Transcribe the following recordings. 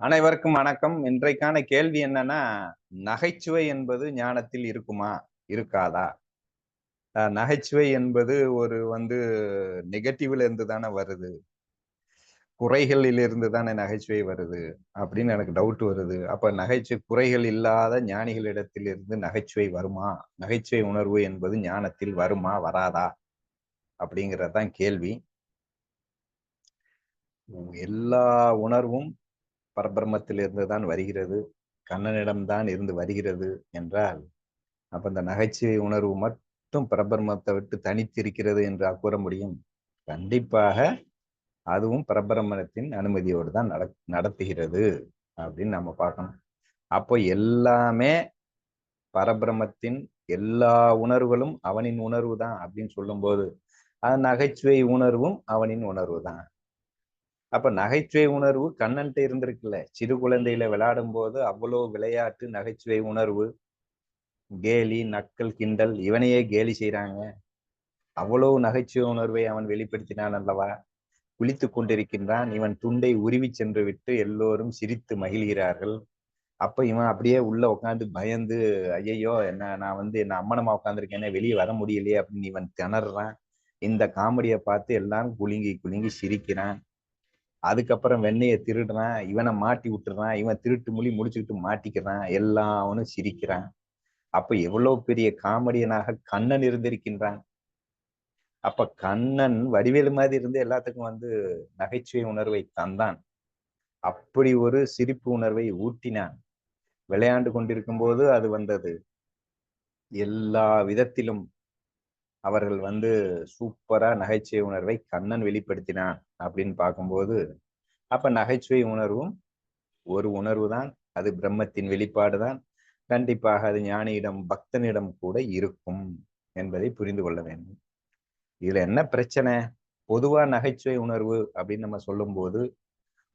அனைவருக்கும் வணக்கம். இன்றைக்கான கேள்வி என்னன்னா நகைச்சுவை என்பது ஞானத்தில் இருக்குமா? இருக்காதா? நகைச்சுவை என்பது ஒரு வந்து நெகட்டிவ்ல இருந்து தானே வருது. குறைகளில் இருந்து தானே நகைச்சுவை வருது அப்படின்னு எனக்கு டவுட் வருது. அப்ப நகைச்சுவை குறைகள் இல்லாத ஞானிகளிடத்தில் இருந்து நகைச்சுவை வருமா? நகைச்சுவை உணர்வு என்பது ஞானத்தில் வருமா? வராதா? அப்படிங்கறதுதான் கேள்வி. எல்லா உணர்வும் பரபிரமத்திலிருந்து தான் வருகிறது. கண்ணனிடம்தான் இருந்து வருகிறது என்றால் அப்ப இந்த நகைச்சுவை உணர்வு மட்டும் பிரபிரமத்தை விட்டு தனித்திருக்கிறது என்று கூற முடியும்? கண்டிப்பாக அதுவும் பரபிரம்மத்தின் அனுமதியோடு தான் நட நடத்துகிறது அப்படின்னு நம்ம பார்க்கணும். அப்போ எல்லாமே பரபிரமத்தின் எல்லா உணர்வுகளும் அவனின் உணர்வு தான் அப்படின்னு சொல்லும்போது அது நகைச்சுவை உணர்வும் அவனின் உணர்வு தான் அப்ப நகைச்சுவை உணர்வு கண்ணன்ட்டு இருந்திருக்குல்ல. சிறு குழந்தையில விளையாடும் போது அவ்வளோ விளையாட்டு நகைச்சுவை உணர்வு. கேலி நக்கல் கிண்டல் இவனையே கேலி செய்யறாங்க அவ்வளவு நகைச்சுவை உணர்வை அவன் வெளிப்படுத்தினான் அல்லவா? குளித்து கொண்டிருக்கின்றான். இவன் துண்டை உருவி சென்று விட்டு எல்லோரும் சிரித்து மகிழ்கிறார்கள். அப்ப இவன் அப்படியே உள்ள உட்காந்து பயந்து ஐயையோ என்ன நான் வந்து என்ன அம்மனமா உட்காந்துருக்கேன் வெளியே வர முடியலையே அப்படின்னு இவன் திணறான். இந்த காமெடியை பார்த்து எல்லாரும் குலுங்கி குலுங்கி சிரிக்கிறான். அதுக்கப்புறம் வெண்ணையை திருடுறான் இவனை மாட்டி விட்டுறான் இவன் திருட்டு மொழி முடிச்சுக்கிட்டு மாட்டிக்கிறான் எல்லாம் அவனும் சிரிக்கிறான். அப்ப எவ்வளவு பெரிய காமெடியனாக கண்ணன் இருந்திருக்கின்றான். அப்ப கண்ணன் வடிவேலு மாதிரி இருந்து எல்லாத்துக்கும் வந்து நகைச்சுவை உணர்வை தந்தான். அப்படி ஒரு சிரிப்பு உணர்வை ஊட்டினான். விளையாண்டு கொண்டிருக்கும் போது அது வந்தது. எல்லா விதத்திலும் அவர்கள் வந்து சூப்பரா நகைச்சுவை உணர்வை கண்ணன் வெளிப்படுத்தினான் அப்படின்னு பார்க்கும்போது அப்ப நகைச்சுவை உணர்வும் ஒரு உணர்வு தான் அது பிரம்மத்தின் வெளிப்பாடு தான். கண்டிப்பாக அது ஞானியிடம் பக்தனிடம் கூட இருக்கும் என்பதை புரிந்து கொள்ள வேண்டும். இதுல என்ன பிரச்சனை? பொதுவா நகைச்சுவை உணர்வு அப்படின்னு நம்ம சொல்லும்போது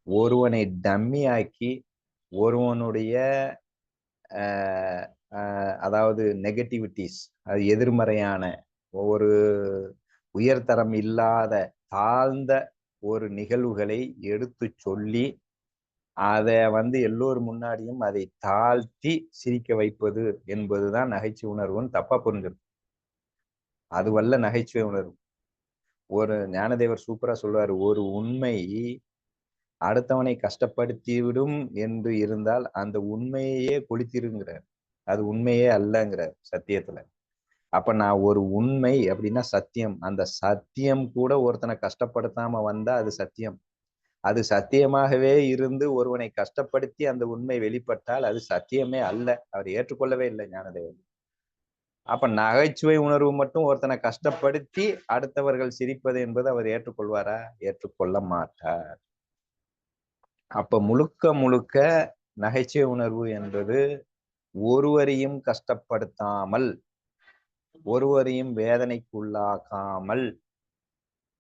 ஒருவனை டம்மி ஆக்கி ஒருவனுடைய அதாவது நெகட்டிவிட்டிஸ் அது எதிர்மறையான ஒரு உயர்தரம் இல்லாத தாழ்ந்த ஒரு நிகழ்வுகளை எடுத்து சொல்லி அதை வந்து எல்லோர் முன்னாடியும் அதை தாழ்த்தி சிரிக்க வைப்பது என்பதுதான் நகைச்சுவை உணர்வுன்னு தப்பா புரிஞ்சிடும் அது வல்ல நகைச்சுவை உணர்வு. ஒரு ஞானதேவர் சூப்பரா சொல்லுவார் ஒரு உண்மை அடுத்தவனை கஷ்டப்படுத்திவிடும் என்று இருந்தால் அந்த உண்மையே கொளுத்திருங்கிறார். அது உண்மையே அல்லங்கிறார் சத்தியத்துல. அப்ப நான் ஒரு உண்மை அப்படின்னா சத்தியம். அந்த சத்தியம் கூட ஒருத்தனை கஷ்டப்படுத்தாம வந்தா அது சத்தியம். அது சத்தியமாகவே இருந்து ஒருவனை கஷ்டப்படுத்தி அந்த உண்மை வெளிப்பட்டால் அது சத்தியமே அல்ல. அவர் ஏற்றுக்கொள்ளவே இல்லை ஞானதேவன். அப்ப நகைச்சுவை உணர்வு மட்டும் ஒருத்தனை கஷ்டப்படுத்தி அடுத்தவர்கள் சிரிப்பது என்பது அவர் ஏற்றுக்கொள்வாரா? ஏற்றுக்கொள்ள மாட்டார். அப்ப முழுக்க முழுக்க நகைச்சுவை உணர்வு என்பது ஒருவரையும் கஷ்டப்படுத்தாமல் ஒருவரையும் வேதனைக்குள்ளாக்காமல்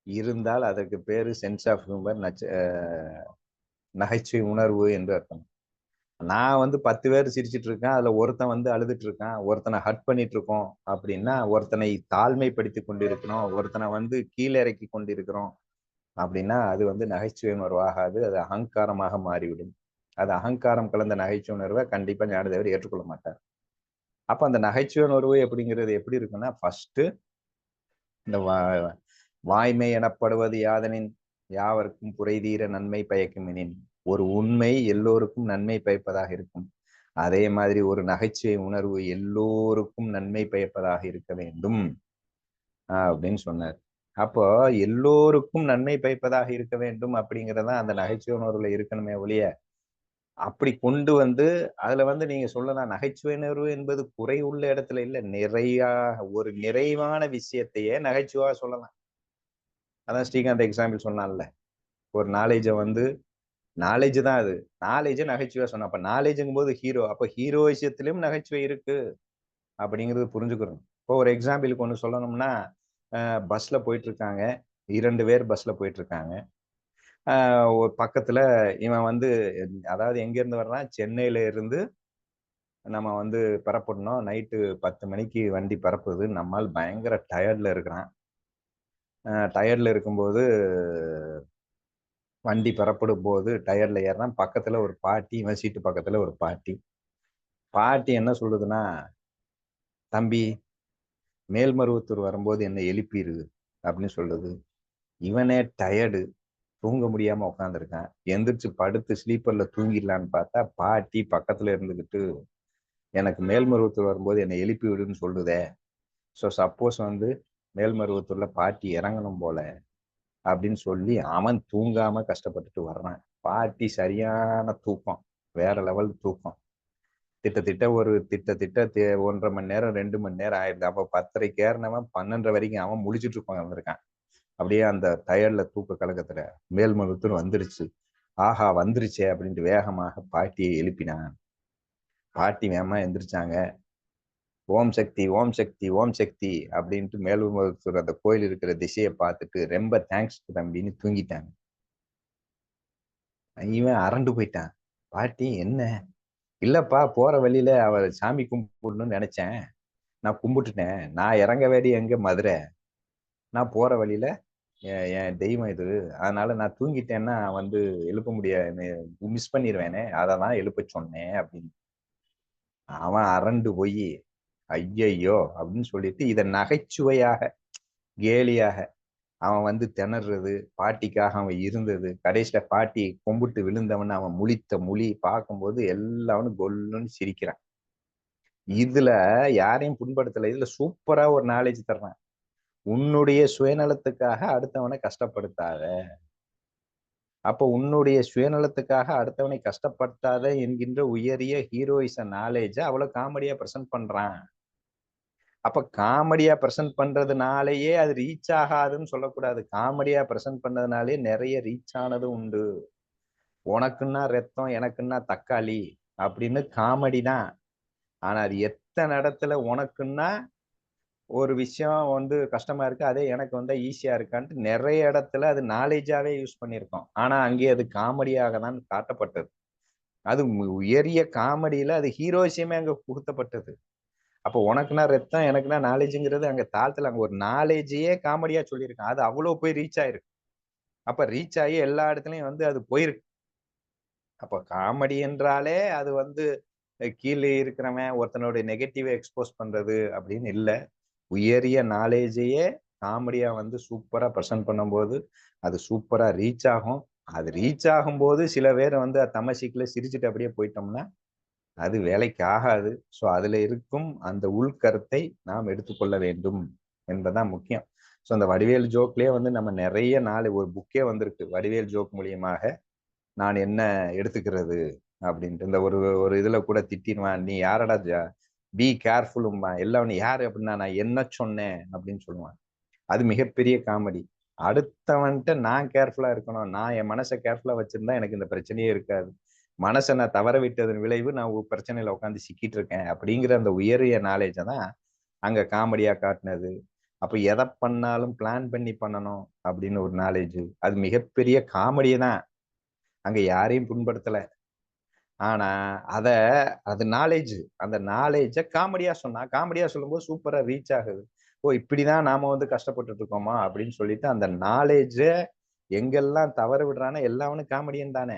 இருந்தால் அதற்கு பேரு சென்ஸ் ஆஃப் ஹியூமர் நச்ச நகைச்சுவை உணர்வு என்று அர்த்தம். நான் வந்து பத்து பேர் சிரிச்சிட்டு இருக்கேன் அதுல ஒருத்தன் வந்து அழுதுட்டு இருக்கான் ஒருத்தனை ஹட் பண்ணிட்டு இருக்கோம் அப்படின்னா ஒருத்தனை தாழ்மைப்படுத்தி கொண்டிருக்கிறோம் ஒருத்தனை வந்து கீழே இறக்கி கொண்டிருக்கிறோம் அப்படின்னா அது வந்து நகைச்சுவை உணர்வு ஆகாது அது அகங்காரமாக மாறிவிடும். அது அகங்காரம் கலந்த நகைச்சுவை உணர்வை கண்டிப்பா ஞானதேவர் ஏற்றுக்கொள்ள மாட்டார். அப்ப அந்த நகைச்சுவை உணர்வு எப்படிங்கிறது எப்படி இருக்குன்னா ஃபர்ஸ்ட் இந்த வாய்மை எனப்படுவது யாதனின் யாவருக்கும் புரைதீர நன்மை பயக்குமெனின் ஒரு உண்மை எல்லோருக்கும் நன்மை பயப்பதாக இருக்கும். அதே மாதிரி ஒரு நகைச்சுவை உணர்வு எல்லோருக்கும் நன்மை பயப்பதாக இருக்க வேண்டும். அப்படின்னு சொன்னார். அப்போ எல்லோருக்கும் நன்மை பயப்பதாக இருக்க வேண்டும் அப்படிங்கிறதான் அந்த நகைச்சுவை உணர்வுல இருக்கணுமே ஒழிய அப்படி கொண்டு வந்து அதுல வந்து நீங்க சொல்லலாம் நகைச்சுவை உணர்வு என்பது குறை உள்ள இடத்துல இல்ல. நிறையா ஒரு நிறைவான விஷயத்தையே நகைச்சுவா சொல்லலாம். அதான் ஸ்ரீகாந்த் எக்ஸாம்பிள் சொன்னான்ல. ஒரு நாலேஜை வந்து நாலேஜ் தான் அது. நாலேஜை நகைச்சுவையா சொன்ன அப்ப நாலேஜுங்கும் போது ஹீரோ அப்ப ஹீரோ விஷயத்திலும் நகைச்சுவை இருக்கு. அப்படிங்கிறது புரிஞ்சுக்கிறோம். இப்போ ஒரு எக்ஸாம்பிளுக்கு ஒன்று சொல்லணும்னா பஸ்ல போயிட்டு இருக்காங்க. இரண்டு பேர் பஸ்ல போயிட்டு இருக்காங்க. பக்கத்துல இவன் வந்து அதாவது எங்க இருந்து வர்றான் சென்னையில இருந்து நம்ம வந்து பரப்பிடணும் நைட்டு பத்து மணிக்கு வண்டி பரப்புது நம்மால் பயங்கர டயர்டில் இருக்கிறான். டயர்டில் இருக்கும்போது வண்டி பரப்பிடும் போது டயர்டில் ஏறான் பக்கத்தில் ஒரு பாட்டி இவன் சீட்டு பக்கத்தில் ஒரு பாட்டி. பாட்டி என்ன சொல்லுதுன்னா தம்பி மேல்மருவத்தூர் வரும்போது என்ன எழுப்பிடுது அப்படின்னு சொல்லுது. இவனே டயர்டு. தூங்க முடியாம உட்காந்துருக்கேன் எந்திரிச்சு படுத்து ஸ்லீப்பர்ல தூங்கிடலான்னு பார்த்தா பாட்டி பக்கத்துல இருந்துகிட்டு எனக்கு மேல்மருவத்தூர் வரும்போது என்னை எழுப்பி விடுன்னு சொல்லுதே. ஸோ சப்போஸ் வந்து மேல்மருவத்தூர்ல பாட்டி இறங்கணும் போல அப்படின்னு சொல்லி அவன் தூங்காம கஷ்டப்பட்டுட்டு வர்றான். பாட்டி சரியான தூக்கம். வேற லெவல் தூக்கம். திட்டத்திட்ட ஒரு திட்டத்திட்ட ஒன்றரை மணி நேரம் ரெண்டு மணி நேரம் ஆயிடுது அப்போ பத்தரைக்கு ஏறினவன் பன்னெண்டரை வரைக்கும் அவன் முடிச்சுட்டு இருப்பான் வந்திருக்கான் அப்படியே அந்த டயர்ல தூக்க கழகத்துல மேல்மருவத்தூர் வந்துருச்சு. ஆஹா வந்துருச்சே அப்படின்ட்டு வேகமாக பாட்டியை எழுப்பினான். பாட்டி வேகமா எந்திரிச்சாங்க. ஓம் சக்தி ஓம் சக்தி ஓம் சக்தி அப்படின்ட்டு மேல்மருவத்தூர் அந்த கோயில் இருக்கிற திசையை பார்த்துட்டு ரொம்ப தேங்க்ஸ் தம்பின்னு தூங்கிட்டாங்க. இவன் அரண்டு போயிட்டான். பாட்டி என்ன? இல்லப்பா போற வழியில அவர் சாமி கும்பிடணும்னு நினைச்சேன். நான் கும்பிட்டுட்டேன். நான் இறங்க வேண்டிய எங்க மதுரை? நான் போற வழியில என் தெய்வம் இது? அதனால நான் தூங்கிட்டேன்னா வந்து எழுப்ப முடியாது மிஸ் பண்ணிடுவேனே அதை எழுப்ப சொன்னேன் அப்படின்னு. அவன் அரண்டு போய் ஐயையோ! அப்படின்னு சொல்லிட்டு இதை நகைச்சுவையாக கேலியாக அவன் வந்து திணறது பாட்டிக்காக அவன் இருந்தது கடைசியில பாட்டி கும்பிட்டு விழுந்தவன் அவன் முழித்த மொழி பார்க்கும்போது எல்லாவனும் கொல்லுன்னு சிரிக்கிறான். இதுல யாரையும் புண்படுத்தல. இதுல சூப்பரா ஒரு நாலேஜ் தர்றான். உன்னுடைய சுயநலத்துக்காக அடுத்தவனை கஷ்டப்படுத்தாத. அப்போ உன்னுடைய சுயநலத்துக்காக அடுத்தவனை கஷ்டப்படுத்தாத என்கின்ற உயரிய ஹீரோயிச நாலேஜ அவ்வளவு காமெடியா பிரசன்ட் பண்றான். அப்ப காமெடியா பிரசன்ட் பண்றதுனாலயே அது ரீச் ஆகாதுன்னு சொல்லக்கூடாது. காமெடியா பிரசன்ட் பண்ணதுனாலே நிறைய ரீச் ஆனது உண்டு. உனக்குன்னா ரத்தம் எனக்குன்னா தக்காளி அப்படின்னு காமெடி தான். ஆனா அது எத்தனை இடத்துல உனக்குன்னா ஒரு விஷயம் வந்து கஷ்டமா இருக்கு அதே எனக்கு வந்து ஈஸியா இருக்கான்ட்டு நிறைய இடத்துல அது நாலேஜாவே யூஸ் பண்ணியிருக்கோம். ஆனா அங்கே அது காமெடியாக தான் காட்டப்பட்டது. அது உயரிய காமெடியில அது ஹீரோசியமே அங்க புகுத்தப்பட்டது. அப்போ உனக்குனா ரத்தம் எனக்குனா நாலேஜுங்கிறது அங்க தாழ்த்துல. அங்க ஒரு நாலேஜையே காமெடியா சொல்லியிருக்கான். அது அவ்வளோ போய் ரீச் ஆயிருக்கு. அப்ப ரீச் ஆகி எல்லா இடத்துலயும் வந்து அது போயிருக்கு. அப்ப காமெடி என்றாலே அது வந்து கீழே இருக்கிறவன் ஒருத்தனுடைய நெகட்டிவ் எக்ஸ்போஸ் பண்றது அப்படின்னு இல்லை. உயரிய நாலேஜையே காமெடியா வந்து சூப்பரா ப்ரெசென்ட் பண்ணும்போது அது சூப்பரா ரீச் ஆகும். அது ரீச் ஆகும்போது சில பேர் வந்து தமசிக்கில் சிரிச்சுட்டு அப்படியே போயிட்டோம்னா அது வேலைக்கு ஆகாது. ஸோ அதுல இருக்கும் அந்த உள்கருத்தை நாம் எடுத்துக்கொள்ள வேண்டும் என்பதுதான் முக்கியம். ஸோ அந்த வடிவேல் ஜோக்லேயே வந்து நம்ம நிறைய நாள் ஒரு புக்கே வந்திருக்கு. வடிவேல் ஜோக் மூலியமாக நான் என்ன எடுத்துக்கிறது அப்படின்ட்டு. இந்த ஒரு ஒரு இதுல கூட திட்டிடுவான். நீ யாரடா பி கேர்ஃபுல்லும்பா எல்லாம் யார் அப்படின்னா நான் என்ன சொன்னேன் அப்படின்னு சொல்லுவான் அது மிகப்பெரிய காமெடி. அடுத்தவன்ட்டு நான் கேர்ஃபுல்லா இருக்கணும். நான் என் மனசை கேர்ஃபுல்லா வச்சிருந்தா எனக்கு இந்த பிரச்சனையே இருக்காது. மனசை நான் தவற விட்டதன் விளைவு நான் பிரச்சனையில உட்காந்து சிக்கிட்டு இருக்கேன் அப்படிங்கிற அந்த உயரிய நாலேஜை தான் அங்க காமெடியா காட்டினது. அப்ப எதை பண்ணாலும் பிளான் பண்ணி பண்ணணும் அப்படின்னு ஒரு நாலேஜ் அது மிகப்பெரிய காமெடியை தான் அங்க யாரையும் புண்படுத்தலை. ஆனா அத அது நாலேஜ் அந்த நாலேஜ காமெடியா சொன்னா காமெடியா சொல்லும்போது சூப்பரா ரீச் ஆகுது. ஓ இப்படிதான் நாம வந்து கஷ்டப்பட்டுட்டு இருக்கோமா? அப்படின்னு சொல்லிட்டு அந்த நாலேஜ எங்கெல்லாம் தவற விடுறானோ எல்லாவனும் காமெடியன் தானே.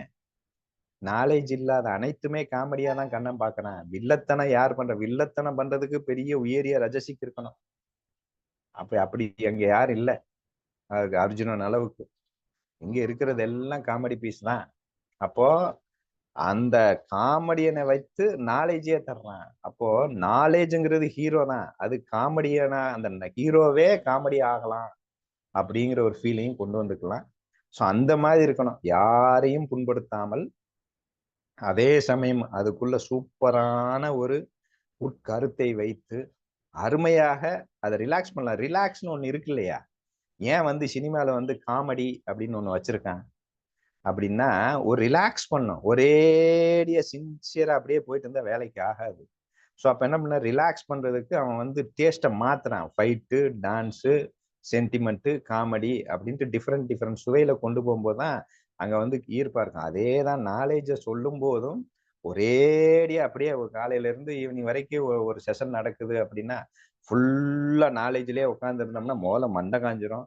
நாலேஜ் இல்லாத அனைத்துமே காமெடியா தான் கண்ணம் பாக்குறான் வில்லத்தனம் யார் பண்ற? வில்லத்தனம் பண்றதுக்கு பெரிய உயரிய ரஜசிக்கு இருக்கணும். அப்ப அப்படி அங்க யாரும் இல்ல. அர்ஜுனன் அளவுக்கு. இங்க இருக்கிறது எல்லாம் காமெடி பீஸ் தான். அப்போ அந்த காமெடியனை வைத்து நாலேஜே தர்றான். அப்போ நாலேஜுங்கிறது ஹீரோ தான். அது காமெடியனா அந்த ஹீரோவே காமெடி ஆகலாம் அப்படிங்கிற ஒரு ஃபீலையும் கொண்டு வந்துக்கலாம். ஸோ அந்த மாதிரி இருக்கணும். யாரையும் புண்படுத்தாமல் அதே சமயம் அதுக்குள்ள சூப்பரான ஒரு உட்கருத்தை வைத்து அருமையாக அதை ரிலாக்ஸ் பண்ணலாம். ரிலாக்ஸ்னு ஒன்று இருக்கு இல்லையா? ஏன் வந்து சினிமாவில் வந்து காமெடி அப்படின்னு ஒன்று வச்சுருக்கான்? அப்படின்னா ஒரு ரிலாக்ஸ் பண்ணும் ஒரேடியா சின்சியரா அப்படியே போயிட்டு இருந்தா வேலைக்கு ஆகாது. ஸோ அப்போ என்ன பண்ண ரிலாக்ஸ் பண்றதுக்கு அவன் வந்து டேஸ்ட்டை மாத்துறான். ஃபைட்டு டான்ஸு சென்டிமெண்ட்டு காமெடி அப்படின்ட்டு டிஃப்ரெண்ட் டிஃப்ரெண்ட் சுவையில கொண்டு போகும்போது தான் அங்க வந்து ஈர்ப்பா இருக்கும். அதே தான் நாலேஜை சொல்லும் போதும் ஒரேடியா அப்படியே ஒரு காலையில இருந்து ஈவினிங் வரைக்கும் ஒரு செஷன் நடக்குது அப்படின்னா ஃபுல்லா நாலேஜ்லயே உட்காந்துருந்தோம்னா முதல்ல மண்டை காஞ்சிரும்.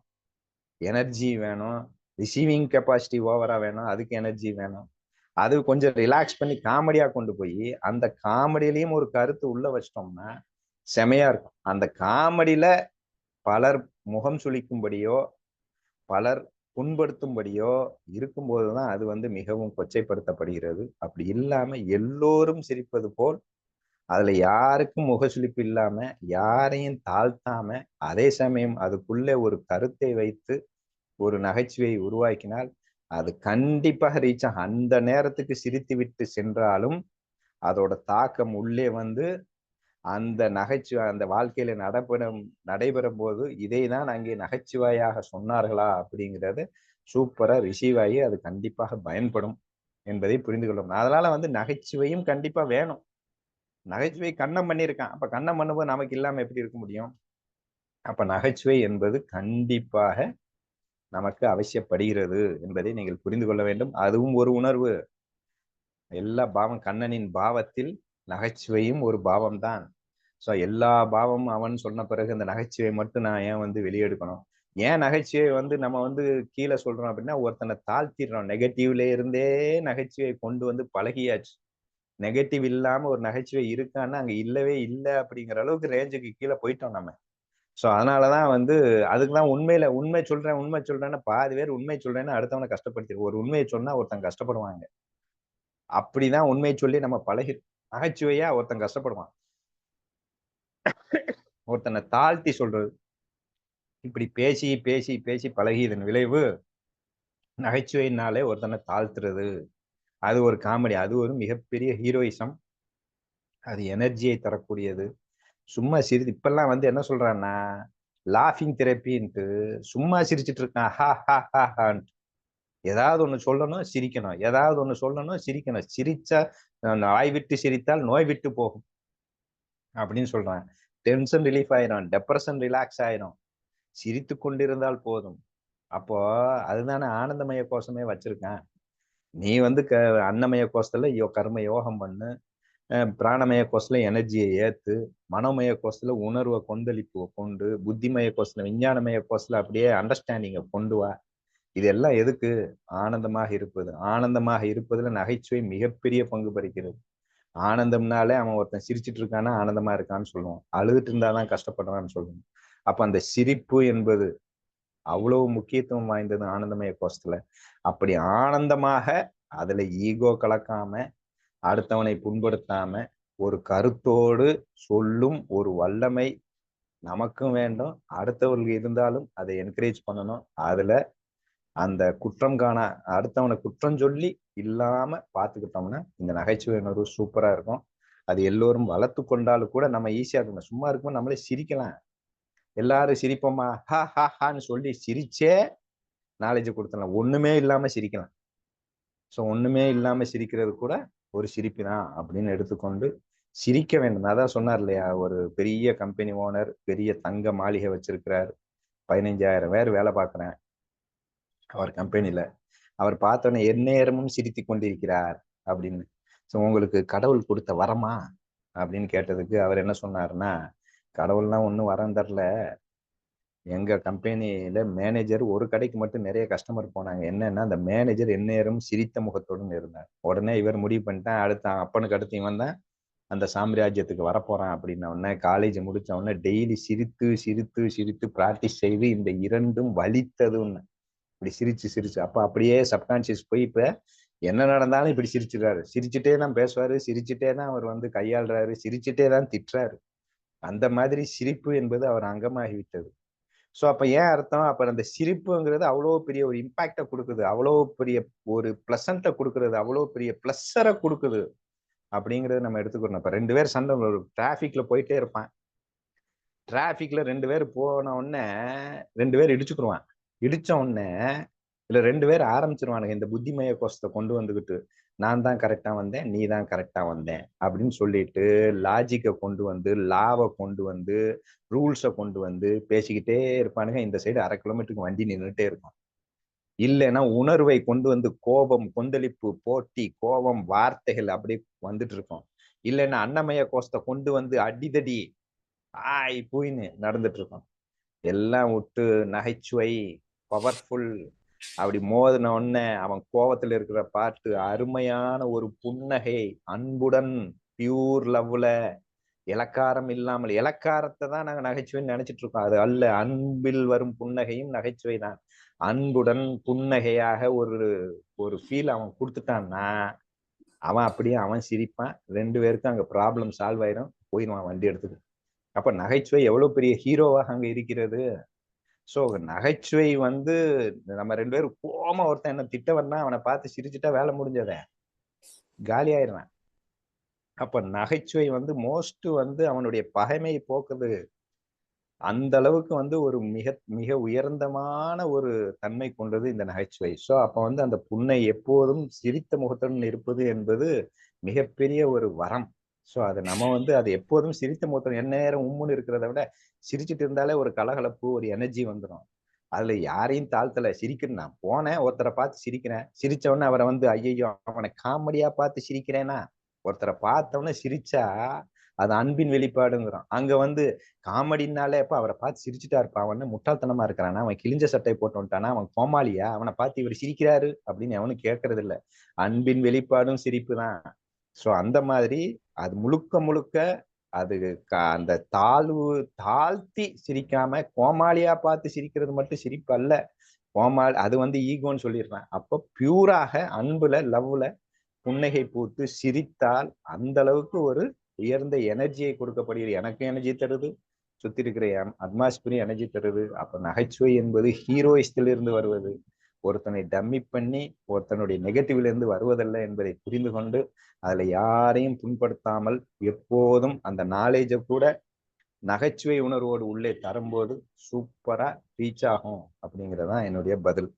எனர்ஜி வேணும். ரிசீவிங் கெப்பாசிட்டி ஓவரா வேணும் அதுக்கு எனர்ஜி வேணும். அது கொஞ்சம் ரிலாக்ஸ் பண்ணி காமெடியா கொண்டு போய் அந்த காமெடியிலையும் ஒரு கருத்து உள்ள வச்சிட்டோம்னா செமையா இருக்கும். அந்த காமெடியில பலர் முகம் சுளிக்கும்படியோ பலர் புண்படுத்தும்படியோ இருக்கும்போதுதான் அது வந்து மிகவும் கொச்சைப்படுத்தப்படுகிறது. அப்படி இல்லாம எல்லோரும் சிரிப்பது போல் அதுல யாருக்கும் முகசுளிப்பு இல்லாம யாரையும் தாழ்த்தாம அதே சமயம் அதுக்குள்ளே ஒரு கருத்தை வைத்து ஒரு நகைச்சுவையை உருவாக்கினால் அது கண்டிப்பாக ரீச் ஆகும். அந்த நேரத்துக்கு சிரித்து விட்டு சென்றாலும் அதோட தாக்கம் உள்ளே வந்து அந்த நகைச்சுவை அந்த வாழ்க்கையில நடைபெறும் நடைபெறும் போது இதை தான் அங்கே நகைச்சுவையாக சொன்னார்களா அப்படிங்கிறது சூப்பரா ரிசீவ் ஆகி அது கண்டிப்பாக பயன்படும் என்பதை புரிந்து கொள்ளும். அதனால வந்து நகைச்சுவையும் கண்டிப்பா வேணும். நகைச்சுவை கண்ணம் பண்ணியிருக்கான். அப்ப கண்ணம் பண்ணும்போது நமக்கு இல்லாம எப்படி இருக்க முடியும்? அப்ப நகைச்சுவை என்பது கண்டிப்பாக நமக்கு அவசியப்படுகிறது என்பதை நீங்கள் புரிந்து கொள்ள வேண்டும். அதுவும் ஒரு உணர்வு. எல்லா பாவம் கண்ணனின் பாவத்தில் நகைச்சுவையும் ஒரு பாவம் தான் ஸோ எல்லா பாவமும் அவன் சொன்ன பிறகு அந்த நகைச்சுவை மட்டும் நான் ஏன் வந்து வெளியெடுக்கணும்? ஏன் நகைச்சுவை வந்து நம்ம வந்து கீழே சொல்றோம் அப்படின்னா ஒருத்தனை தாழ்த்திடுறோம். நெகட்டிவ்ல இருந்தே நகைச்சுவை கொண்டு வந்து பழகியாச்சு. நெகட்டிவ் இல்லாம ஒரு நகைச்சுவை இருக்கான்னா அங்க இல்லவே இல்லை அப்படிங்கிற அளவுக்கு ரேஞ்சுக்கு கீழே போயிட்டோம் நம்ம ஸோ அதனாலதான் வந்து அதுக்கு தான் உண்மையில உண்மை சொல்றேன் உண்மை சொல்றேன்னா பாதி பேர் உண்மை சொல்றேன்னு அடுத்தவனை கஷ்டப்படுத்திடு ஒரு உண்மையை சொன்னா ஒருத்தன் கஷ்டப்படுவாங்க. அப்படிதான் உண்மையை சொல்லி நம்ம பழகி நகைச்சுவையா ஒருத்தன் கஷ்டப்படுவான். ஒருத்தனை தாழ்த்தி சொல்றது. இப்படி பேசி பேசி பேசி பழகியதன் விளைவு நகைச்சுவையினாலே ஒருத்தனை தாழ்த்துறது. அது ஒரு காமெடி அது ஒரு மிகப்பெரிய ஹீரோயிசம். அது எனர்ஜியை தரக்கூடியது. சும்மா சிரி இப்பெல்லாம் வந்து என்ன சொல்றான்னா லாஃபிங் தெரப்பின்ட்டு சும்மா சிரிச்சிட்டு இருக்கான் ஹா ஹா ஹா ஹான்ட்டு. ஏதாவது ஒன்று சொல்லணும் சிரிக்கணும். ஏதாவது ஒன்று சொல்லணும் சிரிக்கணும். சிரிச்சா நாய் விட்டு சிரித்தால் நோய் விட்டு போகும். அப்படின்னு சொல்றான் டென்ஷன் ரிலீஃப் ஆயிரும். டெப்ரெஷன் ரிலாக்ஸ் ஆயிரும். சிரித்து கொண்டிருந்தால் போதும். அப்போ அதுதானே ஆனந்தமய கோஷமே வச்சிருக்கேன். நீ வந்து க அன்னமய கோஷத்துல யோ கர்ம யோகம் பண்ணு. பிராணமய கோஷத்துல எனர்ஜியை ஏத்து மனோமய கோஷத்துல உணர்வை கொந்தளிப்பு கொண்டு புத்திமய கோஷத்துல விஞ்ஞானமய கோஷத்துல அப்படியே அண்டர்ஸ்டாண்டிங்கை கொண்டு வா. இதெல்லாம் எதுக்கு? ஆனந்தமாக இருப்பது. ஆனந்தமாக இருப்பதுல நகைச்சுவை மிகப்பெரிய பங்கு பறிக்கிறது. ஆனந்தம்னாலே அவன் ஒருத்தன் சிரிச்சிட்டு இருக்கானா ஆனந்தமா இருக்கான்னு சொல்லுவான். அழுதுட்டு இருந்தாதான் கஷ்டப்படுறான்னு சொல்லுவான். அப்ப அந்த சிரிப்பு என்பது அவ்வளவு முக்கியத்துவம் வாய்ந்தது ஆனந்தமய கோஷத்துல அப்படி ஆனந்தமாக அதுல ஈகோ கலக்காம அடுத்தவனை புண்படுத்தாம ஒரு கருத்தோடு சொல்லும் ஒரு வல்லமை நமக்கும் வேண்டும். அடுத்தவர்களுக்கு இருந்தாலும் அதை என்கரேஜ் பண்ணணும். அதுல அந்த குற்றம் காண அடுத்தவனை குற்றம் சொல்லி இல்லாம பாத்துக்கிட்டோம்னா இந்த நகைச்சுவை உணர்வு சூப்பரா இருக்கும். அது எல்லோரும் வளர்த்து கொண்டாலும் கூட நம்ம ஈஸியா இருக்கணும் சும்மா இருக்கும்போது நம்மளே சிரிக்கலாம். எல்லாரும் சிரிப்போமா? ஹா ஹா ஹான்னு சொல்லி சிரிச்சே நாலேஜ் கொடுத்துடலாம். ஒண்ணுமே இல்லாம சிரிக்கலாம். ஸோ ஒண்ணுமே இல்லாம சிரிக்கிறது கூட ஒரு சிரிப்பு தான் அப்படின்னு எடுத்துக்கொண்டு சிரிக்க வேண்டும். அதான் சொன்னார் இல்லையா ஒரு பெரிய கம்பெனி ஓனர் பெரிய தங்க மாளிகை வச்சிருக்கிறார். பதினைஞ்சாயிரம் பேர் வேலை பார்க்குறேன். அவர் கம்பெனில அவர் பார்த்தோன்னே எந்நேரமும் சிரித்து கொண்டிருக்கிறார் அப்படின்னு. ஸோ உங்களுக்கு கடவுள் கொடுத்த வரமா அப்படின்னு கேட்டதுக்கு அவர் என்ன சொன்னார்னா கடவுள்லாம் ஒன்றும் வரம் தரல. எங்க கம்பெனியில மேனேஜர் ஒரு கடைக்கு மட்டும் நிறைய கஸ்டமர் போனாங்க. என்னன்னா அந்த மேனேஜர் எந்நேரம் சிரித்த முகத்தோடு இருந்தார். உடனே இவர் முடிவு பண்ணிட்டேன் அடுத்த அப்பனுக்கு அடுத்து இவன் தான் அந்த சாம்ராஜ்யத்துக்கு வரப்போறான் அப்படின்ன உடனே காலேஜ் முடிச்ச உடனே டெய்லி சிரித்து சிரித்து சிரித்து பிராக்டிஸ் செய்து இந்த இரண்டும் வலித்ததுன்னு. இப்படி சிரிச்சு சிரிச்சு. அப்ப அப்படியே சப்கான்சியஸ் போய் இப்ப என்ன நடந்தாலும் இப்படி சிரிச்சுறாரு சிரிச்சுட்டே தான் பேசுவாரு. சிரிச்சுட்டே தான் அவர் வந்து கையாளுறாரு. சிரிச்சுட்டே தான் திட்டுறாரு. அந்த மாதிரி சிரிப்பு என்பது அவர் அங்கமாகிவிட்டது. ஸோ அப்போ ஏன் அர்த்தம்? அப்போ அந்த சிரிப்புங்கிறது அவ்வளோ பெரிய ஒரு இம்பாக்டை கொடுக்குது. அவ்வளோ பெரிய ஒரு ப்ளசண்ட்டை கொடுக்குறது அவ்வளோ பெரிய ப்ளஸ்ஸரை கொடுக்குது. அப்படிங்கிறத நம்ம எடுத்துக்கணும். இப்போ ரெண்டு பேர் சண்டை ஒரு டிராஃபிக்ல போயிட்டே இருப்பான். டிராஃபிக்கில் ரெண்டு பேர் போன உடனே ரெண்டு பேர் இடிச்சுக்கிடுவான் இடித்த உடனே இல்லை ரெண்டு பேர் ஆரம்பிச்சிருவானுங்க இந்த புத்திமய கோஷத்தை கொண்டு வந்துக்கிட்டு. நான் தான் கரெக்டாக வந்தேன் நீ தான் கரெக்டாக வந்தேன் அப்படின்னு சொல்லிட்டு லாஜிக்கை கொண்டு வந்து லாவை கொண்டு வந்து ரூல்ஸை கொண்டு வந்து பேசிக்கிட்டே இருப்பானுங்க. இந்த சைடு அரை கிலோமீட்டருக்கு வண்டி நின்றுட்டே இருக்கும். இல்லைன்னா உணர்வை கொண்டு வந்து கோபம் கொந்தளிப்பு போட்டி கோபம் வார்த்தைகள் அப்படி வந்துட்டு இருக்கும். இல்லைன்னா அன்னமய கோஷத்தை கொண்டு வந்து அடிதடி ஆய் பூயின்னு நடந்துட்டு இருக்கோம். எல்லாம் விட்டு நகைச்சுவை பவர்ஃபுல் அப்படி மோதின உடனே அவன் கோவத்துல இருக்கிற பாட்டு அருமையான ஒரு புன்னகை அன்புடன் பியூர் லவ்ல இலக்காரம் இல்லாமல். இலக்காரத்தை தான் நாங்க நகைச்சுவைன்னு நினைச்சிட்டு இருக்கோம். அது அல்ல அன்பில் வரும் புன்னகையும் நகைச்சுவை தான். அன்புடன் புன்னகையாக ஒரு ஒரு ஃபீல் அவன் கொடுத்துட்டான்னா அவன் அப்படியே அவன் சிரிப்பான். ரெண்டு பேருக்கும் அங்க ப்ராப்ளம் சால்வ் ஆயிரும். போயிடுவான் வண்டி எடுத்துக்கு அப்ப நகைச்சுவை எவ்வளவு பெரிய ஹீரோவாக அங்க இருக்கிறது? ஸோ நகைச்சுவை வந்து நம்ம ரெண்டு பேரும் கோமா ஒருத்தன் என்ன திட்ட வந்தா அவனை பார்த்து சிரிச்சுட்டா வேலை முடிஞ்சத. காலி ஆயிடுறான் அப்ப நகைச்சுவை வந்து மோஸ்ட் வந்து அவனுடைய பகைமையை போக்குது. அந்த அளவுக்கு வந்து ஒரு மிக மிக உயர்ந்தமான ஒரு தன்மை கொண்டது இந்த நகைச்சுவை. ஸோ அப்போ வந்து அந்த புண்ணை எப்போதும் சிரித்த முகத்துடன் இருப்பது என்பது மிகப்பெரிய ஒரு வரம். சோ அது நம்ம வந்து அது எப்போதும் சிரித்த முகத்துடன் என்ன நேரம் உம்முன்னு இருக்கிறத விட சிரிச்சிட்டு இருந்தாலே ஒரு கலகலப்பு ஒரு எனர்ஜி வந்துடும் அதுல யாரையும் தாழ்த்தல. சிரிக்கணும் நான் போனேன். ஒருத்தரை பார்த்து சிரிக்கிறேன். சிரிச்சவொடனே அவரை வந்து ஐயோ அவனை காமெடியா பார்த்து சிரிக்கிறேனா? ஒருத்தரை பார்த்தவொடனே சிரிச்சா அது அன்பின் வெளிப்பாடுங்கிறான். அங்க வந்து காமெடினாலே எப்ப அவரை பார்த்து சிரிச்சுட்டா இருப்பான். அவன் முட்டாள்தனமா இருக்கிறானா? அவன் கிழிஞ்ச சட்டை போட்டு வந்துட்டானா? அவன் கோமாளியா? அவனை பார்த்து இவர் சிரிக்கிறாரு அப்படின்னு எவனும் கேட்கறது இல்ல அன்பின் வெளிப்பாடும் சிரிப்பு தான். சோ அந்த மாதிரி அது முழுக்க முழுக்க அது அந்த தாழ்வு தாழ்த்தி சிரிக்காம கோமாளியா பார்த்து சிரிக்கிறது மட்டும் சிரிப்பு அல்ல. கோமாளி அது வந்து ஈகோன்னு சொல்லிடுறேன். அப்போ பியூராக அன்புல லவ்ல புன்னகை பூத்து சிரித்தால் அந்த அளவுக்கு ஒரு உயர்ந்த எனர்ஜியை கொடுக்கப்படுகிறது. எனக்கு எனர்ஜி தருது. சுத்தி இருக்கிற அட்மாஸ்பியரும் எனர்ஜி தருது. அப்ப நகைச்சுவை என்பது ஹீரோயிஸ்டில் இருந்து வருவது. ஒருத்தனை டம்மி பண்ணி ஒருத்தனுடைய நெகட்டிவ்ல இருந்து வருவதல்ல என்பதை புரிந்து கொண்டு அதுல யாரையும் புண்படுத்தாமல் எப்போதும் அந்த நாலேஜை கூட நகைச்சுவை உணர்வோடு உள்ளே தரும்போது சூப்பரா ரீச் ஆகும் அப்படிங்கறதான் என்னுடைய பதில்.